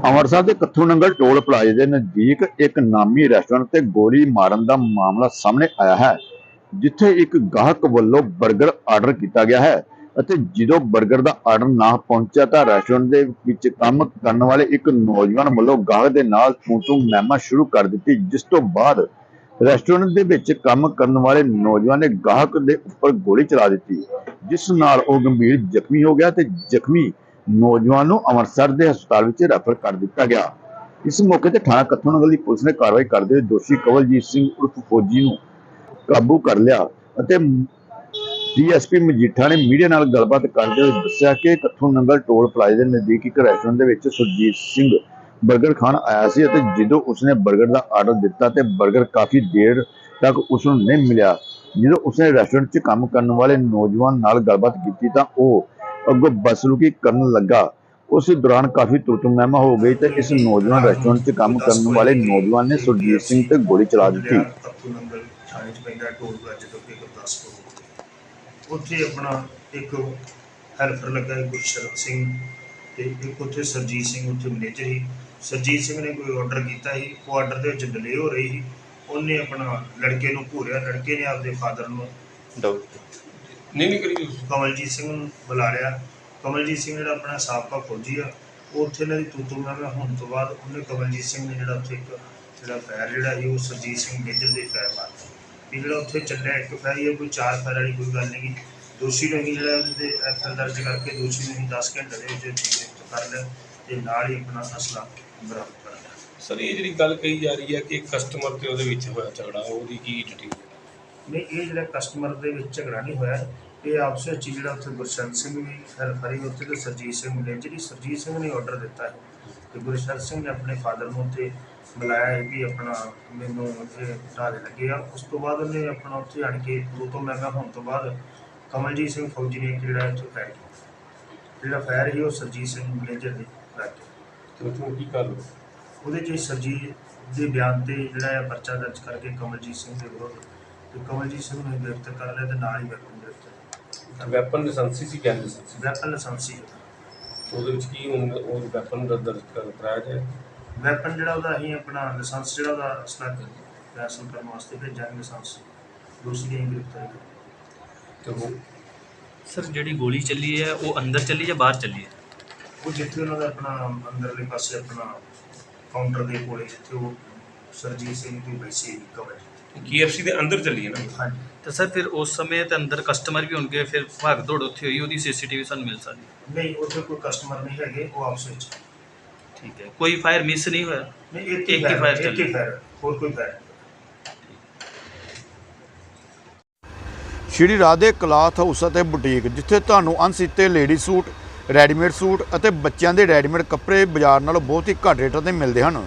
ਅੰਮ੍ਰਿਤਸਰ ਦੇ ਕੱਥੂ ਨੰਗਲ ਟੋਲ ਪਲਾਜ਼ੇ ਦੇ ਨਜ਼ਦੀਕ ਇੱਕ ਨਾਮੀ ਰੈਸਟੋਰੈਂਟ ਤੇ ਗੋਲੀ ਮਾਰਨ ਦਾ ਮਾਮਲਾ ਸਾਹਮਣੇ ਆਇਆ ਹੈ, ਜਿੱਥੇ ਇੱਕ ਗਾਹਕ ਵੱਲੋਂ 버ਗਰ ਆਰਡਰ ਕੀਤਾ ਗਿਆ ਹੈ ਅਤੇ ਜਦੋਂ 버ਗਰ ਦਾ ਆਰਡਰ ਨਾ ਪਹੁੰਚਿਆ ਤਾਂ ਰੈਸਟੋਰੈਂਟ ਦੇ ਵਿੱਚ ਕੰਮ ਕਰਨ ਵਾਲੇ ਇੱਕ ਨੌਜਵਾਨ ਵੱਲੋਂ ਗਾਹਕ ਦੇ ਨਾਲ ਤੂੰ ਮਹਿਮਾ ਸ਼ੁਰੂ ਕਰ ਦਿੱਤੀ, ਜਿਸ ਤੋਂ ਬਾਅਦ ਰੈਸਟੋਰੈਂਟ ਦੇ ਵਿੱਚ ਕੰਮ ਕਰਨ ਵਾਲੇ ਨੌਜਵਾਨ ਨੇ ਗਾਹਕ ਦੇ ਉੱਪਰ ਗੋਲੀ ਚਲਾ ਦਿੱਤੀ, ਜਿਸ ਨਾਲ ਉਹ ਗੰਭੀਰ ਜ਼ਖਮੀ ਹੋ ਗਿਆ ਤੇ ਜ਼ਖਮੀ ਨੌਜਵਾਨ ਨੂੰ ਅੰਮ੍ਰਿਤਸਰ ਦੇ ਹਸਪਤਾਲ ਵਿੱਚ ਰੈਫਰ ਕਰ ਦਿੱਤਾ ਗਿਆ। ਇਸ ਮੌਕੇ ਤੇ ਥਾਣਾ ਕਥਨਗਲ ਦੀ ਪੁਲਿਸ ਨੇ ਕਾਰਵਾਈ ਕਰਦੇ ਹੋਏ ਦੋਸ਼ੀ ਕਵਲਜੀਤ ਸਿੰਘ ਉਰਫ ਫੌਜੀ ਨੂੰ ਕਾਬੂ ਕਰ ਲਿਆ ਅਤੇ ਡੀਐਸਪੀ ਮਜੀਠਾ ਨੇ ਮੀਡੀਆ ਨਾਲ ਗੱਲਬਾਤ ਕਰਦੇ ਹੋਏ ਦੱਸਿਆ ਕਿ ਕਥਨਗਲ ਟੋਲ ਪਲਾਜ਼ਾ ਦੇ ਨਜ਼ਦੀਕ ਇੱਕ ਰੈਸਟੋਰੈਂਟ ਦੇ ਵਿੱਚ ਸੁਰਜੀਤ ਸਿੰਘ 버ਗਰ ਖਾਣ ਆਇਆ ਸੀ ਅਤੇ ਜਦੋਂ ਉਸਨੇ 버ਗਰ ਦਾ ਆਰਡਰ ਦਿੱਤਾ ਤੇ 버ਗਰ ਕਾਫੀ ਦੇਰ ਤੱਕ ਉਸ ਨੂੰ ਨਹੀਂ ਮਿਲਿਆ। ਜਦੋਂ ਉਸਨੇ ਰੈਸਟੋਰੈਂਟ 'ਚ ਕੰਮ ਕਰਨ ਵਾਲੇ ਨੌਜਵਾਨ ਨਾਲ ਗੱਲਬਾਤ ਕੀਤੀ ਤਾਂ ਉਹ ਅੱਗੋਂ ਬਸਲੂਕੀ ਕਰਨ ਲੱਗਾ। ਉਸ ਦੌਰਾਨ ਕਾਫੀ ਤੁਰਤੁਮ ਹੋ ਗਈ ਤੇ ਇਸ ਨੌਜਵਾਨ ਰੈਸਟੋਰੈਂਟ 'ਚ ਕੰਮ ਕਰਨ ਵਾਲੇ ਨੌਜਵਾਨ ਨੇ ਸੁਰਜੀਤ ਸਿੰਘ ਤੇ ਗੋਲੀ ਚਲਾ ਦਿੱਤੀ। ਉੱਥੇ ਆਪਣਾ ਇੱਕ ਹੈਲਪਰ ਲੱਗਾ ਗੁਰਸ਼ਰਨ ਸਿੰਘ ਤੇ ਇੱਕ ਉੱਥੇ ਸਰਜੀਤ ਸਿੰਘ, ਉੱਥੇ ਮੈਨੇਜਰ ਸੀ। ਸਰਜੀਤ ਸਿੰਘ ਨੇ ਕੋਈ ਆਰਡਰ ਕੀਤਾ ਸੀ, ਉਹ ਆਰਡਰ ਦੇ ਵਿੱਚ ਡਿਲੇ ਹੋ ਰਹੀ ਸੀ। ਉਹਨੇ ਆਪਣਾ ਲੜਕੇ ਨੂੰ ਘੂਰਿਆ, ਲੜਕੇ ਨੇ ਆਪਦੇ ਫਾਦਰ ਨੂੰ ਨਹੀਂ ਨਹੀਂ ਕਰੀ ਕਮਲਜੀਤ ਸਿੰਘ ਨੂੰ ਬੁਲਾ ਲਿਆ। ਕਮਲਜੀਤ ਸਿੰਘ ਜਿਹੜਾ ਆਪਣਾ ਸਾਬਕਾ ਫੌਜੀ ਆ ਉਹ ਉੱਥੇ ਇਹਨਾਂ ਦੀ ਤੂਤੂ ਮੈਂ ਹੋਣ ਤੋਂ ਬਾਅਦ ਉਹਨੇ ਕਮਲਜੀਤ ਸਿੰਘ ਨੇ ਜਿਹੜਾ ਉੱਥੇ ਇੱਕ ਜਿਹੜਾ ਫਾਇਰ ਜਿਹੜਾ ਸੀ ਉਹ ਸਰਜੀਤ ਸਿੰਘ ਮੇਜਰ ਦੇ ਫਾਇਰ ਮਾਰਤਾ ਇਹ ਜਿਹੜਾ ਉੱਥੇ ਚੱਲਿਆ ਇੱਕ ਫਾਇਰ ਹੀ ਆ, ਕੋਈ ਚਾਰ ਫਾਇਰ ਵਾਲੀ ਕੋਈ ਗੱਲ ਨਹੀਂ। ਦੋਸ਼ੀ ਨੂੰ ਹੀ ਜਿਹੜਾ ਉਹਦੇ ਐਫਆਈਆਰ ਦਰਜ ਕਰਕੇ ਦੋਸ਼ੀ ਨੂੰ ਹੀ 10 ਘੰਟੇ ਦੇ ਵਿੱਚ ਗ੍ਰਿਫਤ ਕਰ ਲਿਆ ਤੇ ਨਾਲ ਹੀ ਆਪਣਾ ਅਸਲਾ ਬਰਾਮਦ ਕਰ ਲਿਆ। ਸਰ ਇਹ ਜਿਹੜੀ ਗੱਲ ਕਹੀ ਜਾ ਰਹੀ ਹੈ ਕਿ ਕਸਟਮਰ ਤੇ ਉਹਦੇ ਵਿੱਚ ਹੋਇਆ ਝਗੜਾ ਉਹਦੀ ਕੀ ਡਿਟੇਲ ਨਹੀਂ ਇਹ ਜਿਹੜਾ ਕਸਟਮਰ ਦੇ ਵਿੱਚ ਝਗੜਾ ਨਹੀਂ ਹੋਇਆ ਇਹ ਆਪਸ ਵਿੱਚ ਜਿਹੜਾ ਉੱਥੇ ਗੁਰਸ਼ਰਨ ਸਿੰਘ ਵੀ ਹੀ ਉੱਥੇ ਤੇ ਸਰਜੀਤ ਸਿੰਘ ਮੈਨੇਜਰ ਹੀ ਸਰਜੀਤ ਸਿੰਘ ਨੇ ਆਰਡਰ ਦਿੱਤਾ ਹੈ। ਤੇ ਗੁਰਸ਼ਰਨ ਸਿੰਘ ਨੇ ਆਪਣੇ ਫਾਦਰ ਨੂੰ ਉੱਥੇ ਬੁਲਾਇਆ ਹੈ ਕਿ ਆਪਣਾ ਮੈਨੂੰ ਉੱਥੇ ਢਾਲੇ ਲੱਗੇ ਆ। ਉਸ ਤੋਂ ਬਾਅਦ ਉਹਨੇ ਆਪਣਾ ਉੱਥੇ ਆਣ ਕੇ ਦੋ ਤੋਂ ਮਹਿੰਗਾ ਹੋਣ ਤੋਂ ਬਾਅਦ ਕਮਲਜੀਤ ਸਿੰਘ ਫੌਜੀ ਨੇ ਜਿਹੜਾ ਇੱਥੇ ਫਾਇਰ ਕੀਤਾ। ਜਿਹੜਾ ਫਾਇਰ ਸੀ ਉਹ ਸਰਜੀਤ ਸਿੰਘ ਮੈਨੇਜਰ ਦੇ ਲੱਗੇ ਤੇ ਉਹ ਕੀ ਕਰ ਲਓ ਉਹਦੇ 'ਚ ਸਰਜੀਤ ਦੇ ਬਿਆਨ ਤੇ ਜਿਹੜਾ ਹੈ ਪਰਚਾ ਦਰਜ ਕਰਕੇ ਕਮਲਜੀਤ ਸਿੰਘ ਦੇ ਵਿਰੁੱਧ ਤੇ ਕਮਲਜੀਤ ਸਿੰਘ ਨੂੰ ਗ੍ਰਿਫਤਾਰ ਕਰ ਲਿਆ ਤੇ ਨਾਲ ਹੀ ਵੈਪਨ ਗ੍ਰਿਫਤਾਰ ਵੈਪਨ ਲਾਇਸੈਂਸੀ ਸੀ ਗੈਨ ਲਾਇਸੈਂਸੀ ਵੈਪਨ ਲਾਇਸੈਂਸੀ ਉਹਦੇ। ਵਿੱਚ ਕੀ ਹੁਣ ਉਹ ਵੈਪਨ ਦਾ ਦਰਜ ਕਰ ਕਰਾਇਆ ਜਾਏ? ਵੈਪਨ ਜਿਹੜਾ ਉਹਦਾ ਅਸੀਂ ਆਪਣਾ ਲਾਇਸੈਂਸ ਜਿਹੜਾ ਉਹਦਾ ਅਸਲਾ ਫੈਸਲ ਕਰਨ ਵਾਸਤੇ ਭੇਜਾਂਗੇ ਲਾਇਸੈਂਸ ਦੂਸਰੀ ਅਸੀਂ ਗ੍ਰਿਫਤਾਰ। ਤੇ ਉਹ ਸਰ ਜਿਹੜੀ ਗੋਲੀ ਚੱਲੀ ਹੈ ਉਹ ਅੰਦਰ ਚੱਲੀ ਜਾਂ ਬਾਹਰ ਚੱਲੀ ਹੈ? ਉਹ ਜਿੱਥੇ ਉਹਨਾਂ ਦਾ ਆਪਣਾ ਅੰਦਰਲੇ ਪਾਸੇ ਆਪਣਾ ਕਾਊਂਟਰ ਦੇ ਕੋਲੇ ਜਿੱਥੇ ਉਹ ਸਰਜੀਤ ਸਿੰਘ ਦੀ ਬੈਸੀ ਕਵਰ KFC ਦੇ ਅੰਦਰ ਚੱਲੀ ਹੈ ਨਾ। ਹਾਂਜੀ। ਤਾਂ ਸਰ ਫਿਰ ਉਸ ਸਮੇਂ ਤੇ ਅੰਦਰ ਕਸਟਮਰ ਵੀ ਹੋਣਗੇ ਫਿਰ ਭਾਗ ਦੌੜ ਉੱਥੇ ਹੋਈ ਉਹਦੀ ਸੀਸੀਟੀਵੀ ਸਾਨੂੰ ਮਿਲ ਸਕਦੀ ਹੈ। ਨਹੀਂ ਉੱਥੇ ਕੋਈ ਕਸਟਮਰ ਨਹੀਂ ਹੈਗੇ ਉਹ ਆਪਸ ਵਿੱਚ। ਠੀਕ ਹੈ। ਕੋਈ ਫਾਇਰ ਮਿਸ ਨਹੀਂ ਹੋਇਆ? ਨਹੀਂ ਇੱਕ ਇੱਕ ਹੀ fire ਫਾਇਰ ਇੱਕ ਹੀ। ਫਾਇਰ ਹੋਰ ਕੋਈ fire Shri Radhe cloth house ਅਤੇ ਬੁਟੀਕ ਜਿੱਥੇ ਤੁਹਾਨੂੰ ਅਣਸੀਤੇ ਲੇਡੀ ਸੂਟ ਰੈਡੀਮੇਡ ਸੂਟ ਅਤੇ ਬੱਚਿਆਂ ਦੇ ਰੈਡੀਮੇਡ ਕੱਪੜੇ ਬਾਜ਼ਾਰ ਨਾਲੋਂ ਬਹੁਤ ਹੀ ਘੱਟ ਰੇਟਾਂ ਤੇ ਮਿਲਦੇ ਹਨ।